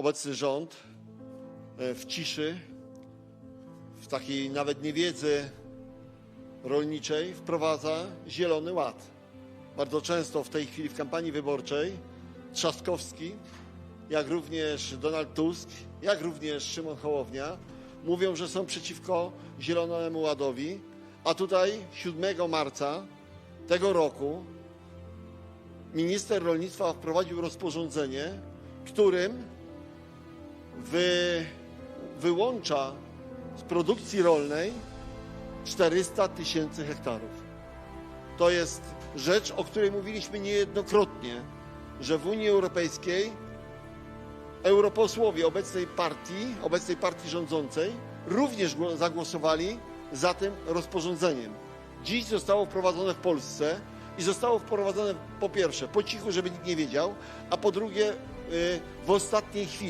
obecny rząd e, w ciszy, w takiej nawet niewiedzy rolniczej wprowadza Zielony Ład. Bardzo często w tej chwili w kampanii wyborczej Trzaskowski, jak również Donald Tusk, jak również Szymon Hołownia mówią, że są przeciwko Zielonemu Ładowi, a tutaj 7 marca tego roku minister rolnictwa wprowadził rozporządzenie, którym wy, wyłącza z produkcji rolnej 400 tysięcy hektarów. To jest rzecz, o której mówiliśmy niejednokrotnie, że w Unii Europejskiej europosłowie obecnej partii, obecnej partii rządzącej również gło- zagłosowali za tym rozporządzeniem. Dziś zostało wprowadzone w Polsce i zostało wprowadzone po pierwsze po cichu, żeby nikt nie wiedział, a po drugie y, w ostatniej chwili.